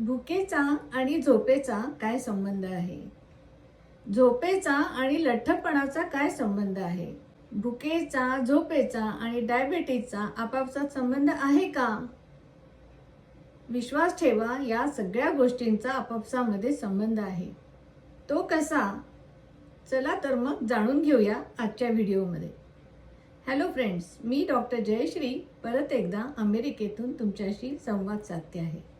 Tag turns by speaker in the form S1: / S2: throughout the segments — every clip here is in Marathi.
S1: भुकेचा आणि झोपेचा काय संबंध आहे? झोपेचा आणि लठ्ठपणाचा काय संबंध आहे? भुकेचा झोपेचा आणि डायबेटीजचा आपापसात संबंध आहे का? विश्वास ठेवा या सगळ्या गोष्टींचा आपापसामध्ये संबंध आहे. तो कसा? चला तर मग जाणून घेऊया आजच्या व्हिडिओमध्ये. हॅलो फ्रेंड्स मी डॉक्टर जयश्री. परत एकदा अमेरिकेतून तुमच्याशी संवाद साधते आहे.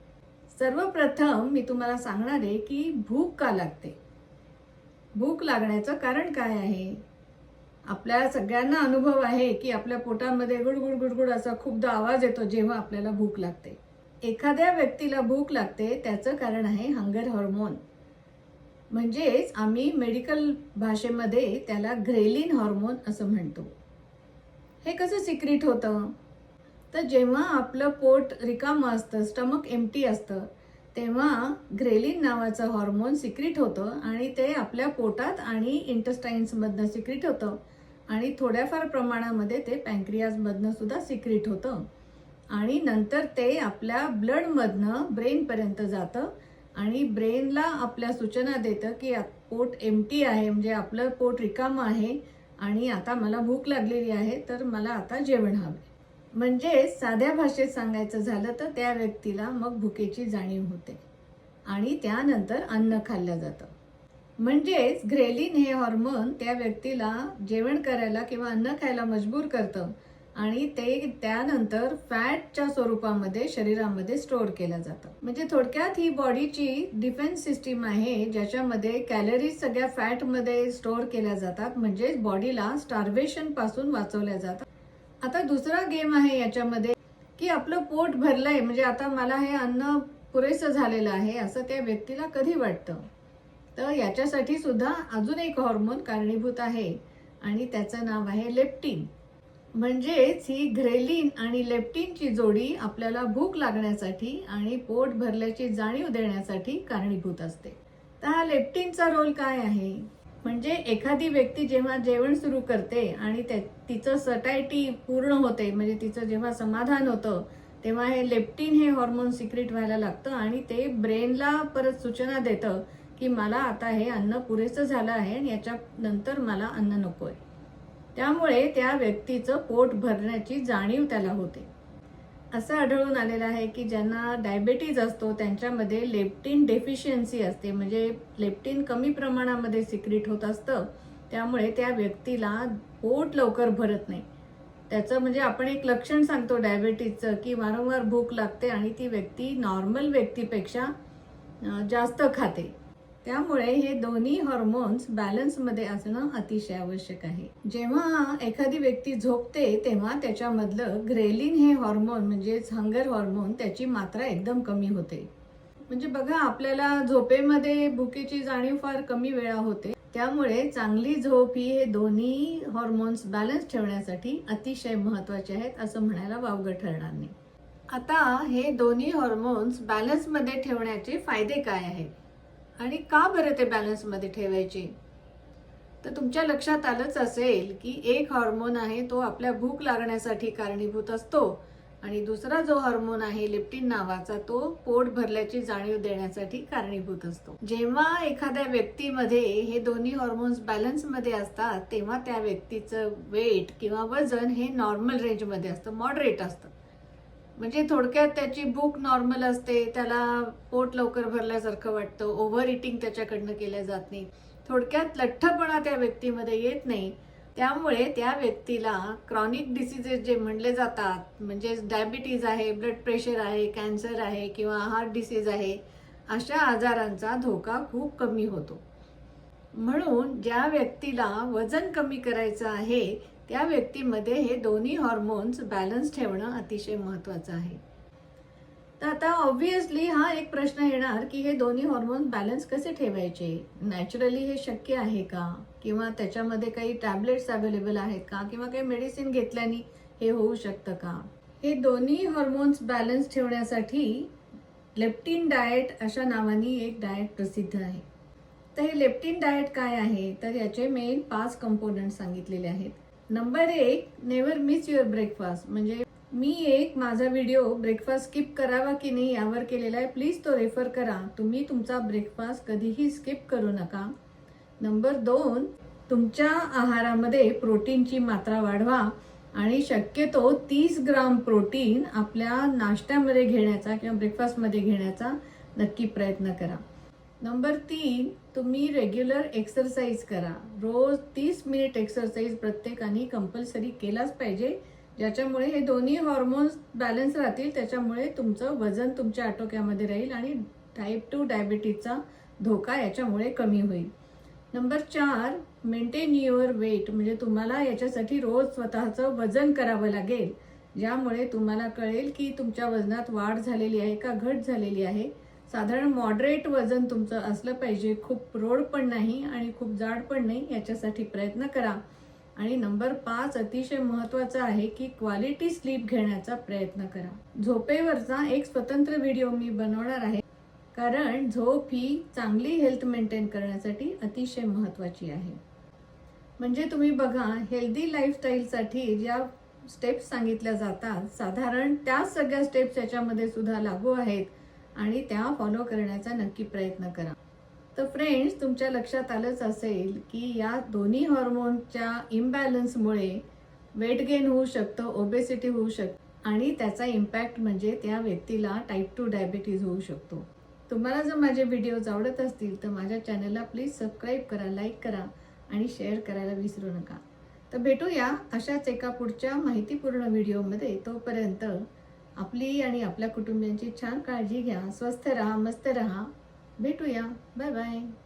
S1: सर्वप्रथम मी तुम्हाला सांगणार आहे की भूक का लागते? भूक लागण्याचं कारण काय आहे? आपल्या सगळ्यांना अनुभव आहे की आपल्या पोटामध्ये गुडगुड गुडगुड असा खूपदा आवाज येतो जेव्हा आपल्याला भूक लागते. एखाद्या व्यक्तीला भूक लागते त्याचं कारण आहे हंगर हॉर्मोन म्हणजेच आम्ही मेडिकल भाषेमध्ये त्याला ग्रेलिन हॉर्मोन असं म्हणतो. हे कसं सिक्रिट होतं? तर जेव्हा आपलं पोट रिकामं असतं स्टमक एमटी असतं तेव्हा ग्रेलिन नावाचं हॉर्मोन सिक्रीट होतं आणि ते आपल्या पोटात आणि इंटस्टाईन्समधनं सिक्रीट होतं. आणि थोड्याफार प्रमाणामध्ये ते पँक्रियाजमधनं सुद्धा सिक्रीट होतं. आणि नंतर ते आपल्या ब्लडमधनं ब्रेनपर्यंत जातं. आणि ब्रेनला आपल्या सूचना देतं की पोट एमटी आहे म्हणजे आपलं पोट रिकामं आहे. आणि आता मला भूक लागलेली आहे तर मला आता जेवण हवं म्हणजे साध्या भाषेत सांगायचं झालं तर त्या व्यक्तीला मग भुकेची जाणीव होते. आणि त्यानंतर अन्न खाल्लं जातं. म्हणजेच ग्रेलिन हे हॉर्मोन त्या व्यक्तीला जेवण करायला किंवा अन्न खायला मजबूर करतं आणि ते त्यानंतर फॅटच्या स्वरूपामध्ये शरीरामध्ये स्टोअर केलं जातं. म्हणजे थोडक्यात ही बॉडीची डिफेन्स सिस्टीम आहे ज्याच्यामध्ये कॅलरीज सगळ्या फॅटमध्ये स्टोअर केल्या जातात. म्हणजेच बॉडीला स्टार्वेशनपासून वाचवल्या जातात. आता दुसरा गेम आहे याच्यामध्ये की आपलं पोट भरलंय. म्हणजे आता मला हे अन्न पुरेसं झालेलं आहे असं त्या व्यक्तीला कधी वाटतं? तर याच्यासाठी सुद्धा अजून एक हॉर्मोन कारणीभूत आहे आणि त्याचं नाव आहे लेप्टिन म्हणजेच ही ग्रेलिन आणि लेप्टिनची जोडी आपल्याला भूक लागण्यासाठी आणि पोट भरल्याची जाणीव देण्यासाठी कारणीभूत असते. तर हा लेप्टिनचा रोल काय आहे? म्हणजे एखादी व्यक्ती जेव्हा जेवण सुरू करते आणि त्या तिचं सटायटी पूर्ण होते म्हणजे तिचं जेव्हा समाधान होतं तेव्हा हे लेप्टिन हे हॉर्मोन सिक्रेट व्हायला लागतं आणि ते ब्रेनला परत सूचना देतं की मला आता हे अन्न पुरेसं झालं आहे आणि याच्या नंतर मला अन्न नको आहे त्यामुळे त्या व्यक्तीचं पोट भरण्याची जाणीव त्याला होते. असं आढळून आलेलं आहे की ज्यांना डायबेटीज असतो त्यांच्यामध्ये लेप्टिन डेफिशियन्सी असते. म्हणजे लेप्टिन कमी प्रमाणामध्ये सिक्रेट होत असतं. त्यामुळे त्या व्यक्तीला पोट लवकर भरत नाही. त्याचं म्हणजे आपण एक लक्षण सांगतो डायबेटीजचं की वारंवार भूक लागते आणि ती व्यक्ती नॉर्मल व्यक्तीपेक्षा जास्त खाते. त्यामुळे हे दोन्ही हॉर्मोन्स बॅलन्समध्ये असणं अतिशय आवश्यक आहे. जेव्हा एखादी व्यक्ती झोपते तेव्हा त्याच्यामधलं ग्रेलिन हे हॉर्मोन म्हणजेच हंगर हॉर्मोन त्याची मात्रा एकदम कमी होते. म्हणजे बघा आपल्याला झोपेमध्ये भुकेची जाणीव फार कमी वेळा होते. त्यामुळे चांगली झोप ही हे दोन्ही हॉर्मोन्स बॅलन्स ठेवण्यासाठी अतिशय महत्त्वाचे आहेत असं म्हणायला वावगं ठरणार नाही. आता हे दोन्ही हॉर्मोन्स बॅलन्समध्ये ठेवण्याचे फायदे काय आहेत? आणि का बरं ते बॅलन्समध्ये ठेवायचे? तर तुमच्या लक्षात आलंच असेल की एक हॉर्मोन आहे तो आपल्या भूक लागण्यासाठी कारणीभूत असतो. आणि दुसरा जो हॉर्मोन आहे लिप्टिन नावाचा तो पोट भरल्याची जाणीव देण्यासाठी कारणीभूत असतो. जेव्हा एखाद्या व्यक्तीमध्ये हे दोन्ही हॉर्मोन्स बॅलन्समध्ये असतात तेव्हा त्या व्यक्तीचं वेट किंवा वजन हे नॉर्मल रेंजमध्ये असतं मॉडरेट असतं. म्हणजे थोडक्यात त्याची भूक नॉर्मल असते त्याला पोट लवकर भरल्यासारखं वाटतं ओव्हर इटिंग त्याच्याकडनं केलं जात नाही. थोडक्यात लठ्ठपणा त्या व्यक्तीमध्ये येत नाही. त्यामुळे त्या व्यक्तीला क्रॉनिक डिसिजेस जे म्हणले जातात म्हणजे डायबिटीज आहे ब्लड प्रेशर आहे कॅन्सर आहे किंवा हार्ट डिसीज आहे अशा आजारांचा धोका खूप कमी होतो. म्हणून ज्या व्यक्तीला वजन कमी करायचं आहे त्या व्यक्तीमध्ये हे दोन्ही हॉर्मोन्स बॅलन्स ठेवणं अतिशय महत्त्वाचं आहे. तर आता ऑब्व्हियसली हा एक प्रश्न येणार की हे दोन्ही हॉर्मोन्स बॅलन्स कसे ठेवायचे? नॅचरली हे शक्य आहे का? किंवा त्याच्यामध्ये काही टॅबलेट्स अवेलेबल आहेत का? किंवा काही मेडिसिन घेतल्याने हे होऊ शकतं का? हे दोन्ही हॉर्मोन्स बॅलन्स ठेवण्यासाठी लेप्टिन डाएट अशा नावाने एक डाएट प्रसिद्ध आहे. तर हे लेप्टिन डाएट काय आहे? तर याचे मेन पाच कंपोनंट सांगितलेले आहेत. नंबर एक नेव्हर मिस युअर ब्रेकफास्ट म्हणजे मी एक माझा व्हिडिओ ब्रेकफास्ट स्किप करावा की नाही यावर केलेला आहे. प्लीज तो रेफर करा. तुम्ही तुमचा ब्रेकफास्ट कधीही स्किप करू नका. नंबर दोन तुमच्या आहारामध्ये प्रोटीनची मात्रा वाढवा आणि शक्यतो तीस ग्राम प्रोटीन आपल्या नाश्त्यामध्ये घेण्याचा किंवा ब्रेकफास्टमध्ये घेण्याचा नक्की प्रयत्न करा. नंबर तीन तुम्ही रेग्युलर एक्सरसाइज करा. रोज तीस मिनिट एक्सरसाइज प्रत्येकाने कंपल्सरी केलाच पाहिजे. ज्याच्यामुळे हे दोन्ही हॉर्मोन्स बॅलन्स राहतील त्याच्यामुळे तुमचं वजन तुमच्या आटोक्यामध्ये राहील आणि टाईप टू डायबिटीजचा धोका याच्यामुळे कमी होईल. नंबर चार मेंटेन युअर वेट म्हणजे तुम्हाला याच्यासाठी रोज स्वतःचं वजन करावं लागेल. ज्यामुळे तुम्हाला कळेल की तुमच्या वजनात वाढ झालेली आहे का घट झालेली आहे. साधारण मॉडरेट वजन तुमचं असलं पाहिजे. खूप रोड पण नाही आणि खूप जाड पण नाही याच्यासाठी प्रयत्न करा. आणि नंबर पाच अतिशय महत्त्वाचा आहे की क्वालिटी स्लीप घेण्याचा प्रयत्न करा. झोपेवरचा एक स्वतंत्र व्हिडिओ मी बनवणार आहे. कारण झोप ही चांगली हेल्थ मेंटेन करण्यासाठी अतिशय महत्त्वाची आहे. म्हणजे तुम्ही बघा हेल्दी लाईफस्टाईलसाठी ज्या स्टेप्स सांगितल्या जातात साधारण त्याच सगळ्या स्टेप्स याच्यामध्ये सुद्धा लागू आहेत. आणि त्या फॉलो करण्याचा नक्की प्रयत्न करा. तर फ्रेंड्स तुमच्या लक्षात आलंच असेल की या दोन्ही हॉर्मोनच्या इम्बॅलन्समुळे वेट गेन होऊ शकतं ओबेसिटी होऊ शकतं आणि त्याचा इम्पॅक्ट म्हणजे त्या व्यक्तीला टाईप टू डायबिटीज होऊ शकतो. तुम्हाला जर माझे व्हिडिओज आवडत असतील तर माझ्या चॅनलला प्लीज सबस्क्राईब करा लाईक करा आणि शेअर करायला विसरू नका. तर भेटूया अशाच एका पुढच्या माहितीपूर्ण व्हिडिओमध्ये तोपर्यंत आपली आणि आपल्या कुटुंबियांची छान काळजी घ्या स्वस्थ राहा मस्त राहा. भेटूया. Bye bye.